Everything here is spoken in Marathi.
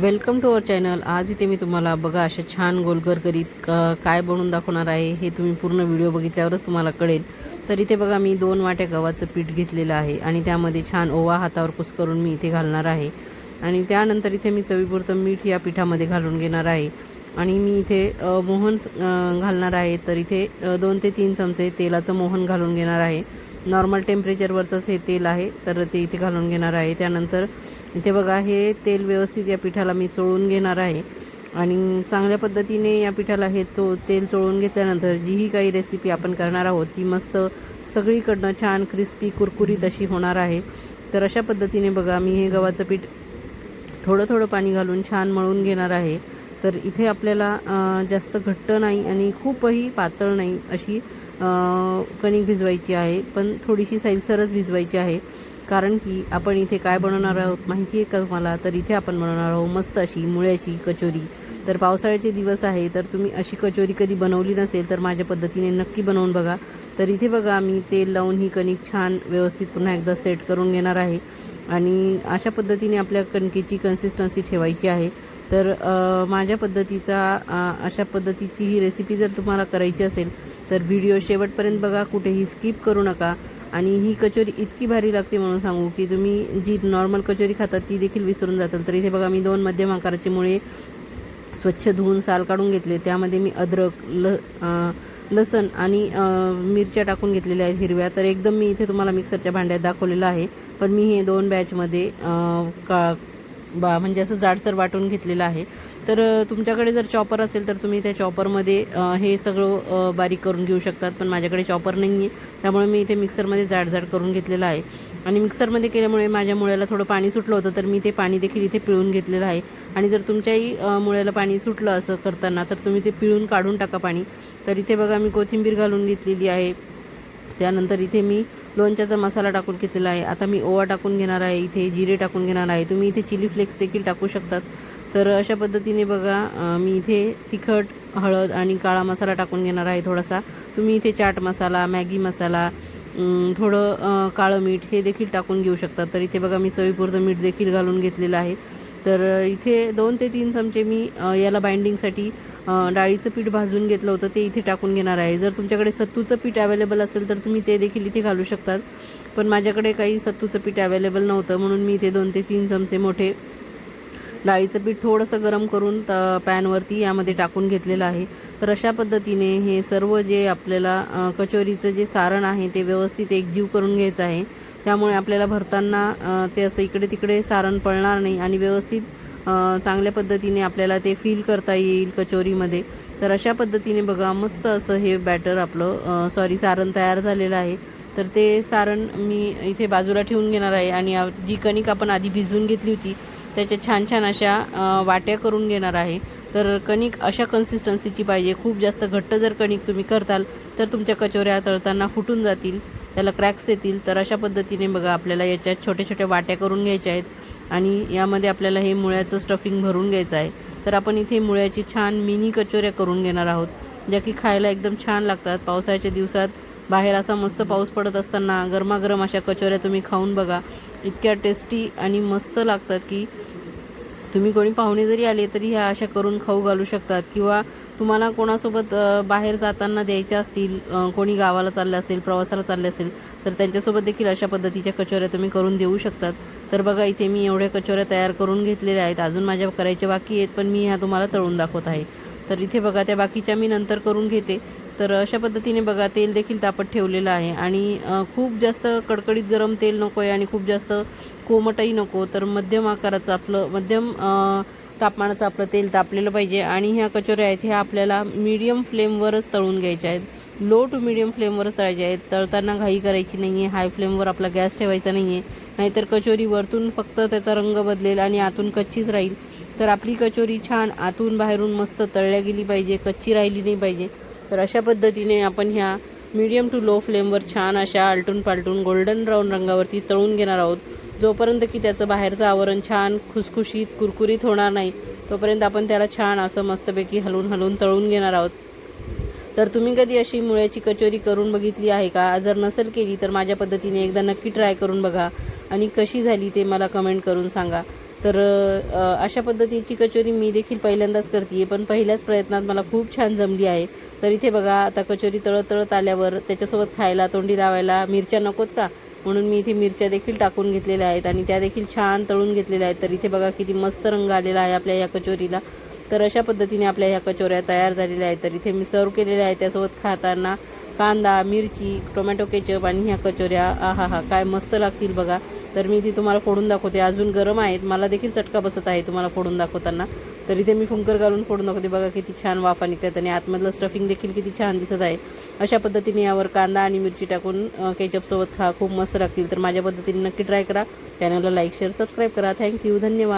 वेलकम टू अवर चॅनल आज इथे मी तुम्हाला बघा अशा छान गोलगर करीत काय बनवून दाखवणार आहे हे तुम्ही पूर्ण व्हिडिओ बघितल्यावरच तुम्हाला कळेल. तर इथे बघा मी दोन वाट्या गव्हाचं पीठ घेतलेलं आहे आणि त्यामध्ये छान ओवा हातावर कुस करून मी इथे घालणार आहे. आणि त्यानंतर इथे मी चवीपुरतं मीठ या पिठामध्ये घालून घेणार आहे. आणि मी इथे मोहन घालणार आहे. तर इथे दोन ते तीन चमचे तेलाचं मोहन घालून घेणार आहे. नॉर्मल टेम्परेचरवरचंच हे तेल आहे तर ते इथे घालून घेणार आहे. त्यानंतर इथे बघा हे तेल व्यवस्थित या पिठाला मी चोळून घेणार आहे. आणि चांगल्या पद्धतीने या पिठाला हे तो तेल चोळून घेतल्यानंतर जीही काही रेसिपी आपण करणार आहोत ती मस्त सगळीकडनं छान क्रिस्पी कुरकुरीत अशी होणार आहे. तर अशा पद्धतीने बघा मी हे गव्हाचं पीठ थोडं थोडं पाणी घालून छान मळून घेणार आहे. तर इथे आपल्याला जास्त घट्ट नाही आणि खूपही पातळ नाही अशी कणिक भिजवायची आहे. पण थोडीशी सैलसरच भिजवायची आहे. कारण की आपण इथे काय बनवणार आहोत माहिती आहे का तुम्हाला? तर इथे आपण बनवणार आहोत मस्त अशी मुळ्याची कचोरी. तर पावसाळ्याचे दिवस आहे तर तुम्ही अशी कचोरी कधी बनवली नसेल तर माझ्या पद्धतीने नक्की बनवून बघा. तर इथे बघा मी तेल लावून ही कणिक छान व्यवस्थित पुन्हा एकदा सेट करून घेणार आहे. आणि अशा पद्धतीने आपल्या कणकेची कन्सिस्टन्सी ठेवायची आहे. तर माझ्या पद्धतीचा अशा पद्धतीची ही रेसिपी जर तुम्हाला करायची असेल तर व्हिडिओ शेवटपर्यंत बघा कुठेही स्किप करू नका. आणि ही कचोरी इतकी भारी लागते म्हणून सांगू की तुम्ही जी नॉर्मल कचोरी खातात ती देखील विसरून जातात तर इथे बघा मी दोन मध्यम आकाराची मुळे स्वच्छ धुवून साल काढून घेतले. त्यामध्ये मी अद्रक ल लसण आणि मिरच्या टाकून घेतलेल्या आहेत हिरव्या. तर एकदम मी इथे तुम्हाला मिक्सरच्या भांड्यात दाखवलेलं आहे. पण मी हे दोन बॅचमध्ये का बा म्हणजे असं जाडसर वाटून घेतलेलं आहे. तर तुमच्याकडे जर चॉपर असेल तर तुम्ही त्या चॉपरमध्ये हे सगळं बारीक करून घेऊ शकतात. पण माझ्याकडे चॉपर नाही आहे त्यामुळे मी इथे मिक्सरमध्ये जाड जाड करून घेतलेलं आहे. आणि मिक्सरमध्ये केल्यामुळे माझ्या मुळ्याला थोडं पाणी सुटलं होतं तर मी ते पाणी देखील इथे पिळून घेतलेलं आहे. आणि जर तुमच्याही मुळ्याला पाणी सुटलं असं करताना तर तुम्ही ते पिळून काढून टाका पाणी. तर इथे बघा मी कोथिंबीर घालून घेतलेली आहे. त्यानंतर इथे मी लोणच्याचा मसाला टाकून घेतलेला आहे. आता मी ओवा टाकून घेणार आहे. इथे जिरे टाकून घेणार आहे. तुम्ही इथे चिली फ्लेक्स देखील टाकू शकतात. तर अशा पद्धतीने बघा मी इथे तिखट हळद आणि काळा मसाला टाकून घेणार आहे थोडासा. तुम्ही इथे चाट मसाला मॅगी मसाला थोडं काळं मीठ हे देखील टाकून घेऊ शकतात. तर इथे बघा मी चवीपुरतं मीठ देखील घालून घेतलेलं आहे. तर इथे दोन ते तीन चमचे मी याला बाइंडिंगसाठी डाळीचं पीठ भाजून घेतलं होतं ते इथे टाकून घेणार आहे. जर तुमच्याकडे सत्तूचं पीठ अवेलेबल असेल तर तुम्ही ते देखील इथे घालू शकतात. पण माझ्याकडे काही सत्तूचं पीठ अवेलेबल नव्हतं म्हणून मी इथे दोन ते तीन चमचे मोठे डाळीचं पीठ थोडंसं गरम करून त पॅनवरती यामध्ये टाकून घेतलेलं आहे. तर अशा पद्धतीने हे सर्व जे आपल्याला कचोरीचं जे सारण आहे ते व्यवस्थित एकजीव करून घ्यायचं आहे. त्यामुळे आपल्याला भरताना ते असं इकडे तिकडे सारण पळणार नाही आणि व्यवस्थित चांगल्या पद्धतीने आपल्याला ते फील करता येईल कचोरीमध्ये. तर अशा पद्धतीने बघा मस्त असं हे बॅटर आपलं सॉरी सारण तयार झालेलं आहे. तर ते सारण मी इथे बाजूला ठेवून घेणार आहे आणि जी कणिक आपण आधी भिजवून घेतली होती त्याच्या छान छान अशा वाट्या करून घेणार आहे. तर कणिक अशा कन्सिस्टन्सीची पाहिजे. खूप जास्त घट्ट जर कणिक तुम्ही करताल तर तुमच्या कचोऱ्या तळताना फुटून जातील त्याला क्रॅक्स येतील. तर अशा पद्धतीने बघा आपल्याला याच्यात छोट्या छोट्या वाट्या करून घ्यायच्या आहेत. आणि यामध्ये आपल्याला हे मुळ्याचं स्टफिंग भरून घ्यायचं आहे. तर आपण इथे मुळ्याची छान मिनी कचोऱ्या करून घेणार आहोत ज्या की खायला एकदम छान लागतात. पावसाळ्याच्या दिवसात बाहेर असा मस्त पाऊस पडत असताना गरमागरम अशा कचोऱ्या तुम्ही खाऊन बघा. इतक्या टेस्टी आणि मस्त लागतात की तुम्ही कोणी पाहुणे जरी आले तरी ह्या अशा करून खाऊ घालू शकतात. किंवा तुम्हाला कोणासोबत बाहेर जाताना द्यायच्या असतील कोणी गावाला चाललं असेल प्रवासाला चालले असेल तर त्यांच्यासोबत देखील अशा पद्धतीच्या कचोऱ्या तुम्ही करून देऊ शकतात. तर बघा इथे मी एवढ्या कचोऱ्या तयार करून घेतलेल्या आहेत. अजून माझ्या करायच्या बाकी आहेत पण मी ह्या तुम्हाला तळून दाखवत आहे. तर इथे बघा त्या बाकीच्या मी नंतर करून घेते. तर अशा पद्धतीने बघा तेल देखील तापत ठेवलेलं आहे. आणि खूप जास्त कडकडीत गरम तेल नको आहे आणि खूप जास्त कोमटही नको. तर मध्यम आकाराचं आपलं मध्यम तापमानाचं आपलं तेल तापलेलं पाहिजे. आणि ह्या कचोऱ्या आहेत ह्या आपल्याला मीडियम फ्लेमवरच तळून घ्यायच्या आहेत. लो टू मीडियम फ्लेमवरच तळायचे आहेत. तळताना घाई करायची नाही आहे हाय फ्लेमवर आपला गॅस ठेवायचा नाही आहे नाहीतर कचोरी वरतून फक्त त्याचा रंग बदलेल आणि आतून कच्चीच राहील. तर आपली कचोरी छान आतून बाहेरून मस्त तळल्या गेली पाहिजे कच्ची राहिली नाही पाहिजे. तर अशा पद्धतीने आपण ह्या मीडियम टू लो फ्लेमवर छान अशा आलटून पालटून गोल्डन ब्राऊन रंगावरती तळून घेणार आहोत. जोपर्यंत की त्याचं बाहेरचं आवरण छान खुसखुशीत कुरकुरीत होणार नाही तोपर्यंत आपण त्याला छान असं मस्तपैकी हलवून हलवून तळून घेणार आहोत. तर तुम्ही कधी अशी मुळ्याची कचोरी करून बघितली आहे का? जर नसेल केली तर माझ्या पद्धतीने एकदा नक्की ट्राय करून बघा. आणि कशी झाली ते मला कमेंट करून सांगा. तर अशा पद्धतीची कचोरी मी देखील पहिल्यांदाच करते पण पहिल्याच प्रयत्नात मला खूप छान जमली आहे. तर इथे बघा आता कचोरी तळत तळत आल्यावर त्याच्यासोबत खायला तोंडी लावायला मिरच्या नकोत का? म्हणून मी इथे मिरच्या देखील टाकून घेतलेल्या आहेत आणि त्या देखील छान तळून घेतलेल्या आहेत. तर इथे बघा किती मस्त रंग आलेला आहे आपल्या या कचोरीला. तर अशा पद्धतीने आपल्या ह्या कचोऱ्या तयार झालेल्या आहेत. तर इथे मी सर्व केलेल्या आहेत. त्यासोबत खाताना कांदा मिरची टोमॅटो केचप आणि ह्या कचोऱ्या आहा हा काय मस्त लागतील बघा. तर मी ती तुम्हाला फोडून दाखवते. अजून गरम आहेत. मला देखील चटका बसत आहे तुम्हाला फोडून दाखवताना. तर इथे मी फुंकर घालून फोडून दाखवते. बघा किती छान वाफा निघतात आणि आतमधलं स्टफिंग देखील किती छान दिसत आहे. अशा पद्धतीने यावर कांदा आणि मिरची टाकून केचपसोबत खा. खूप मस्त लागतील. तर माझ्या पद्धतीने नक्की ट्राय करा. चॅनलला लाईक शेअर सबस्क्राईब करा. थँक्यू धन्यवाद.